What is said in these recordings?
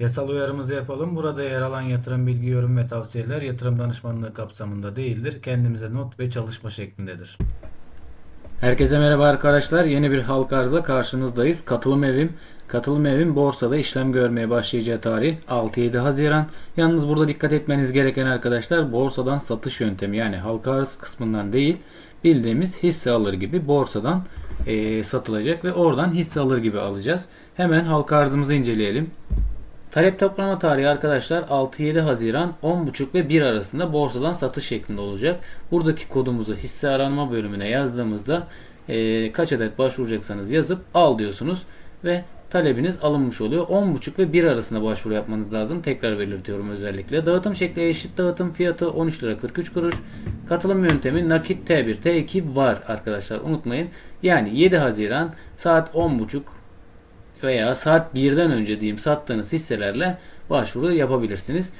Yasal uyarımızı yapalım. Burada yer alan yatırım bilgi, yorum ve tavsiyeler yatırım danışmanlığı kapsamında değildir. Kendimize not ve çalışma şeklindedir. Herkese merhaba arkadaşlar. Yeni bir halk arzla karşınızdayız. Katılım evim. Katılım evim borsada işlem görmeye başlayacağı tarih 6-7 Haziran. Yalnız burada dikkat etmeniz gereken arkadaşlar borsadan satış yöntemi yani halka arz kısmından değil bildiğimiz hisse alır gibi borsadan eee, satılacak ve oradan hisse alır gibi alacağız. Hemen halka arzımızı inceleyelim. Talep toplama tarihi arkadaşlar 6-7 Haziran 10.30 ve 1 arasında borsadan satış şeklinde olacak. Buradaki kodumuzu hisse aranma bölümüne yazdığımızda eee, kaç adet başvuracaksanız yazıp al diyorsunuz ve talebiniz alınmış oluyor. 10.30 ve 1 arasında başvuru yapmanız lazım. Tekrar belirtiyorum özellikle. Dağıtım şekli eşit dağıtım fiyatı 13 lira 43 kuruş. Katılım yöntemi nakit T1 T2 var arkadaşlar unutmayın. Yani 7 Haziran saat 10.30 veya saat 1'den önce diyeyim sattığınız hisselerle başvuru yapabilirsiniz.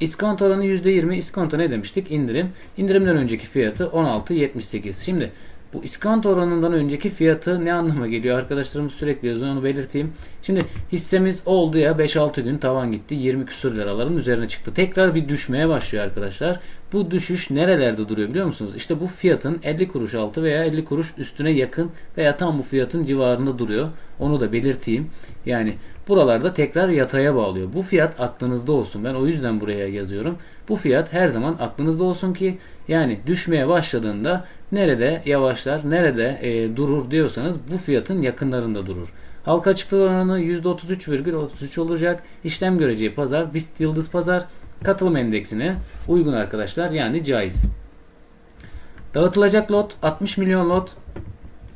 İskonto oranı %20. İskonto ne demiştik? İndirim. İndirimden önceki fiyatı 16.78. Şimdi bu iskonto oranından önceki fiyatı ne anlama geliyor? Arkadaşlarımız sürekli yazıyor onu belirteyim. Şimdi hissemiz oldu ya 5-6 gün tavan gitti. 20 küsur liraların üzerine çıktı. Tekrar bir düşmeye başlıyor arkadaşlar. Bu düşüş nerelerde duruyor biliyor musunuz? İşte bu fiyatın 50 kuruş altı veya 50 kuruş üstüne yakın veya tam bu fiyatın civarında duruyor. Onu da belirteyim. Yani buralarda tekrar yataya bağlıyor. Bu fiyat aklınızda olsun. Ben o yüzden buraya yazıyorum. Bu fiyat her zaman aklınızda olsun ki yani düşmeye başladığında nerede yavaşlar, nerede e, durur diyorsanız bu fiyatın yakınlarında durur. Halka açıklık oranı %33,33 olacak. İşlem göreceği pazar BIST Yıldız Pazar katılım endeksine uygun arkadaşlar yani caiz. Dağıtılacak lot 60 milyon lot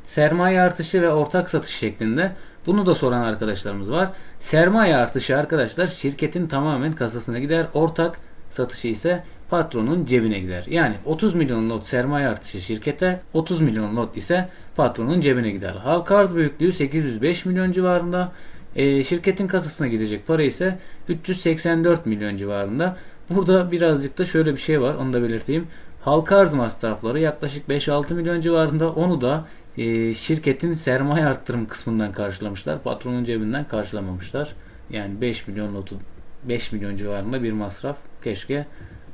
sermaye artışı ve ortak satış şeklinde. Bunu da soran arkadaşlarımız var. Sermaye artışı arkadaşlar şirketin tamamen kasasına gider. Ortak satışı ise patronun cebine gider. Yani 30 milyon lot sermaye artışı şirkete, 30 milyon lot ise patronun cebine gider. Halka arz büyüklüğü 805 milyon civarında. Ee, şirketin kasasına gidecek para ise 384 milyon civarında. Burada birazcık da şöyle bir şey var. Onu da belirteyim. Halka arz masrafları yaklaşık 5-6 milyon civarında. Onu da e, şirketin sermaye arttırım kısmından karşılamışlar. Patronun cebinden karşılamamışlar. Yani 5 milyon notu 5 milyon civarında bir masraf keşke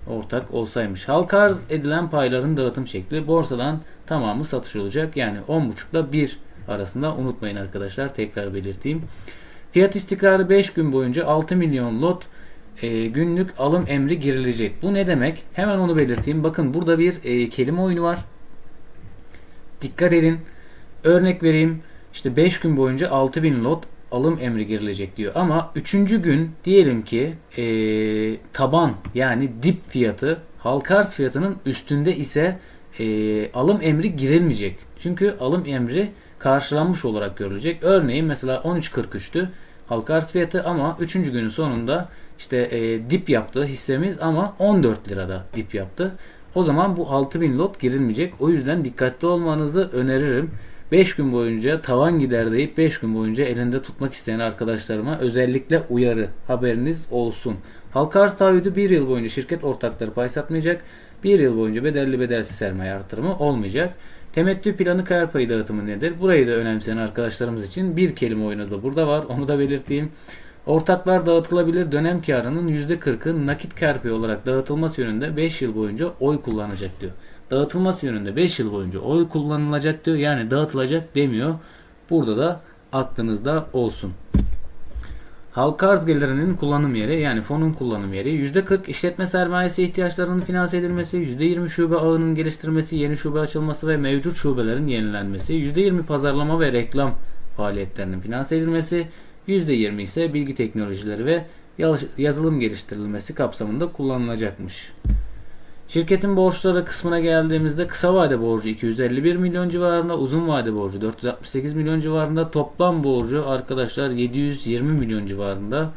ortak olsaymış. Halka arz edilen payların dağıtım şekli borsadan tamamı satış olacak. Yani 10.5 ile 1 arasında unutmayın arkadaşlar. Tekrar belirteyim. Fiyat istikrarı 5 gün boyunca 6 milyon lot e, günlük alım emri girilecek. Bu ne demek? Hemen onu belirteyim. Bakın burada bir e, kelime oyunu var. Dikkat edin. Örnek vereyim. İşte 5 gün boyunca 6000 lot alım emri girilecek diyor. Ama 3. gün diyelim ki e, taban yani dip fiyatı halka arz fiyatının üstünde ise e, alım emri girilmeyecek. Çünkü alım emri karşılanmış olarak görülecek. Örneğin mesela 13.43'tü halka arz fiyatı ama 3. günün sonunda işte e, dip yaptı hissemiz ama 14 lirada dip yaptı. O zaman bu 6000 lot girilmeyecek. O yüzden dikkatli olmanızı öneririm. 5 gün boyunca tavan gider deyip 5 gün boyunca elinde tutmak isteyen arkadaşlarıma özellikle uyarı haberiniz olsun. Halka arz taahhüdü 1 yıl boyunca şirket ortakları pay satmayacak. 1 yıl boyunca bedelli bedelsiz sermaye artırımı olmayacak. Temettü planı kar payı dağıtımı nedir? Burayı da önemseyen arkadaşlarımız için bir kelime oyunu da burada var. Onu da belirteyim. Ortaklar dağıtılabilir dönem karının %40'ı nakit kar payı olarak dağıtılması yönünde 5 yıl boyunca oy kullanacak diyor. Dağıtılması yönünde 5 yıl boyunca oy kullanılacak diyor. Yani dağıtılacak demiyor. Burada da aklınızda olsun. Halka arz gelirinin kullanım yeri yani fonun kullanım yeri %40 işletme sermayesi ihtiyaçlarının finanse edilmesi, %20 şube ağının geliştirmesi, yeni şube açılması ve mevcut şubelerin yenilenmesi, %20 pazarlama ve reklam faaliyetlerinin finanse edilmesi, %20 ise bilgi teknolojileri ve yazılım geliştirilmesi kapsamında kullanılacakmış. Şirketin borçları kısmına geldiğimizde kısa vade borcu 251 milyon civarında, uzun vade borcu 468 milyon civarında, toplam borcu arkadaşlar 720 milyon civarında.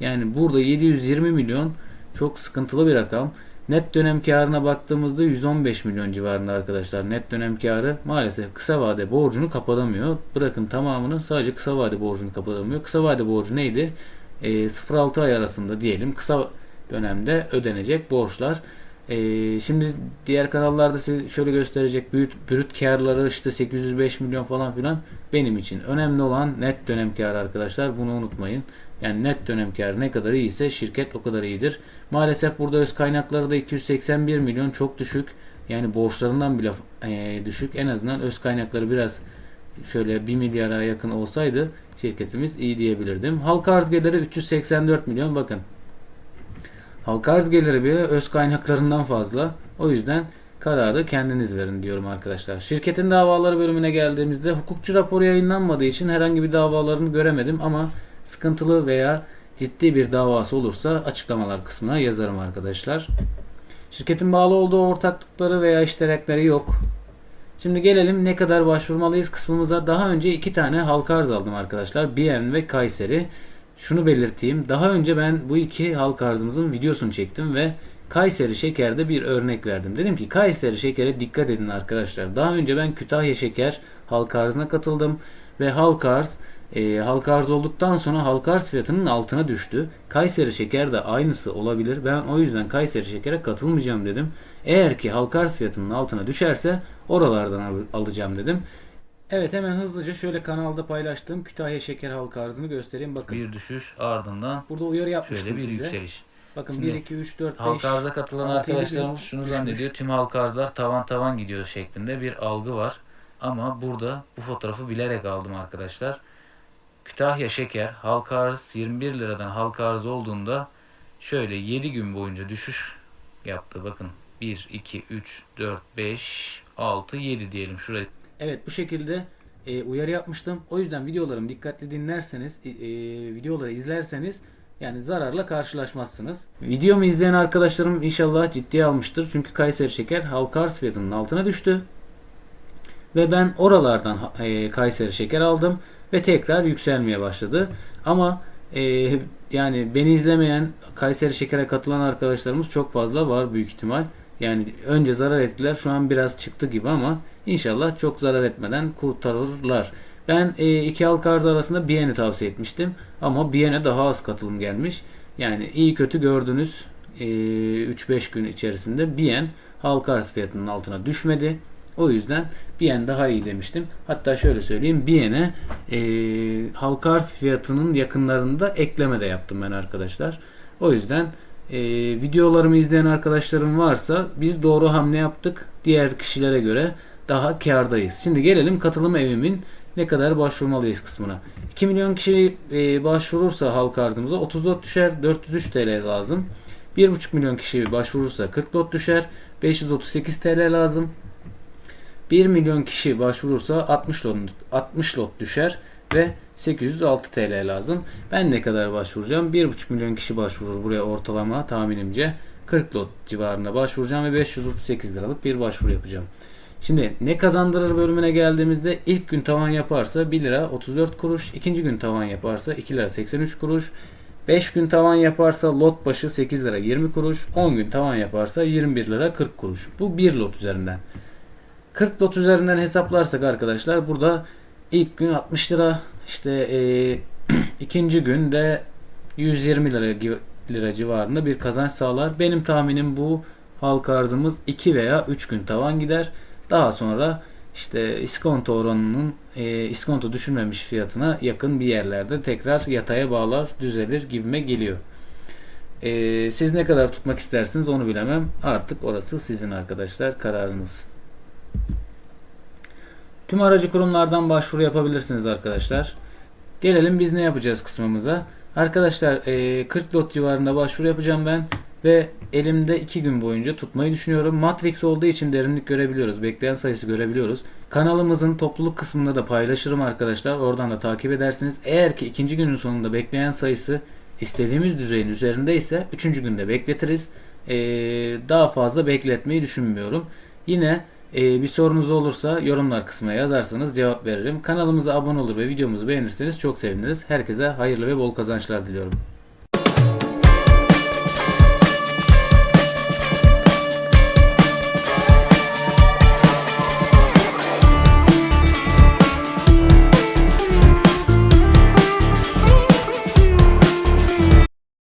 Yani burada 720 milyon çok sıkıntılı bir rakam. Net dönem karına baktığımızda 115 milyon civarında arkadaşlar. Net dönem karı maalesef kısa vade borcunu kapatamıyor. Bırakın tamamını sadece kısa vade borcunu kapatamıyor. Kısa vade borcu neydi? E, 0-6 ay arasında diyelim kısa dönemde ödenecek borçlar. Ee, şimdi diğer kanallarda size şöyle gösterecek brüt, brüt karları işte 805 milyon falan filan benim için önemli olan net dönem karı arkadaşlar bunu unutmayın. Yani net dönem karı ne kadar iyiyse şirket o kadar iyidir. Maalesef burada öz kaynakları da 281 milyon çok düşük. Yani borçlarından bile e, düşük. En azından öz kaynakları biraz şöyle 1 milyara yakın olsaydı şirketimiz iyi diyebilirdim. Halka arz geliri 384 milyon bakın. Halka arz geliri bile öz kaynaklarından fazla. O yüzden kararı kendiniz verin diyorum arkadaşlar. Şirketin davaları bölümüne geldiğimizde hukukçu raporu yayınlanmadığı için herhangi bir davalarını göremedim ama sıkıntılı veya ciddi bir davası olursa açıklamalar kısmına yazarım arkadaşlar. Şirketin bağlı olduğu ortaklıkları veya iştirakleri yok. Şimdi gelelim ne kadar başvurmalıyız kısmımıza. Daha önce iki tane halka arz aldım arkadaşlar. BM ve Kayseri. Şunu belirteyim. Daha önce ben bu iki halka arzımızın videosunu çektim ve Kayseri Şeker'de bir örnek verdim. Dedim ki Kayseri Şeker'e dikkat edin arkadaşlar. Daha önce ben Kütahya Şeker halka arzına katıldım ve halka arz e, halka arz olduktan sonra halka arz fiyatının altına düştü. Kayseri Şeker de aynısı olabilir. Ben o yüzden Kayseri Şeker'e katılmayacağım dedim. Eğer ki halka arz fiyatının altına düşerse oralardan al- alacağım dedim. Evet hemen hızlıca şöyle kanalda paylaştığım Kütahya Şeker halka arzını göstereyim. Bakın Bir düşüş ardından burada uyarı yapmıştım şöyle bir size. yükseliş. Bakın Şimdi 1, 2, 3, 4, 5. Halka arza katılan altı, yedi arkadaşlarımız bin şunu düşmüş. zannediyor. Tüm halka arzlar tavan tavan gidiyor şeklinde bir algı var. Ama burada bu fotoğrafı bilerek aldım arkadaşlar. Kütahya Şeker halka arz 21 liradan halka arz olduğunda şöyle 7 gün boyunca düşüş yaptı. Bakın 1, 2, 3, 4, 5, 6, 7 diyelim şuraya. Evet bu şekilde e, uyarı yapmıştım. O yüzden videolarımı dikkatli dinlerseniz, e, e, videoları izlerseniz yani zararla karşılaşmazsınız. Videomu izleyen arkadaşlarım inşallah ciddiye almıştır. Çünkü Kayseri Şeker halka arz fiyatının altına düştü. Ve ben oralardan e, Kayseri Şeker aldım ve tekrar yükselmeye başladı. Ama e, yani beni izlemeyen Kayseri Şeker'e katılan arkadaşlarımız çok fazla var büyük ihtimal. Yani önce zarar ettiler şu an biraz çıktı gibi ama inşallah çok zarar etmeden kurtarırlar. Ben e, iki halka arz arasında Bien'i tavsiye etmiştim ama Bien'e daha az katılım gelmiş. Yani iyi kötü gördünüz e, 3-5 gün içerisinde Bien halka arz fiyatının altına düşmedi. O yüzden Bien daha iyi demiştim. Hatta şöyle söyleyeyim Bien'e e, halka arz fiyatının yakınlarında ekleme de yaptım ben arkadaşlar. O yüzden e, videolarımı izleyen arkadaşlarım varsa biz doğru hamle yaptık. Diğer kişilere göre daha kârdayız. Şimdi gelelim katılım evimin ne kadar başvurmalıyız kısmına. 2 milyon kişi e, başvurursa halka arzımıza 34 düşer 403 TL lazım. 1,5 milyon kişi başvurursa 40 lot düşer 538 TL lazım. 1 milyon kişi başvurursa 60 lot, 60 lot düşer ve 806 TL lazım. Ben ne kadar başvuracağım? 1,5 milyon kişi başvurur buraya ortalama tahminimce. 40 lot civarında başvuracağım ve 538 liralık bir başvuru yapacağım. Şimdi ne kazandırır bölümüne geldiğimizde ilk gün tavan yaparsa 1 lira 34 kuruş, ikinci gün tavan yaparsa 2 lira 83 kuruş, 5 gün tavan yaparsa lot başı 8 lira 20 kuruş, 10 gün tavan yaparsa 21 lira 40 kuruş. Bu bir lot üzerinden. 40 lot üzerinden hesaplarsak arkadaşlar burada ilk gün 60 lira işte e, ikinci gün de 120 lira lira civarında bir kazanç sağlar. Benim tahminim bu halka arzımız 2 veya 3 gün tavan gider. Daha sonra işte iskonto oranının e, iskonto düşürmemiş fiyatına yakın bir yerlerde tekrar yataya bağlar düzelir gibime geliyor. E, siz ne kadar tutmak istersiniz onu bilemem. Artık orası sizin arkadaşlar kararınız. Tüm aracı kurumlardan başvuru yapabilirsiniz arkadaşlar. Gelelim biz ne yapacağız kısmımıza. Arkadaşlar e, 40 lot civarında başvuru yapacağım ben ve elimde 2 gün boyunca tutmayı düşünüyorum. Matrix olduğu için derinlik görebiliyoruz. Bekleyen sayısı görebiliyoruz. Kanalımızın topluluk kısmında da paylaşırım arkadaşlar. Oradan da takip edersiniz. Eğer ki ikinci günün sonunda bekleyen sayısı istediğimiz düzeyin üzerindeyse üçüncü günde bekletiriz. Daha fazla bekletmeyi düşünmüyorum. Yine ee, bir sorunuz olursa yorumlar kısmına yazarsanız cevap veririm. Kanalımıza abone olur ve videomuzu beğenirseniz çok seviniriz. Herkese hayırlı ve bol kazançlar diliyorum.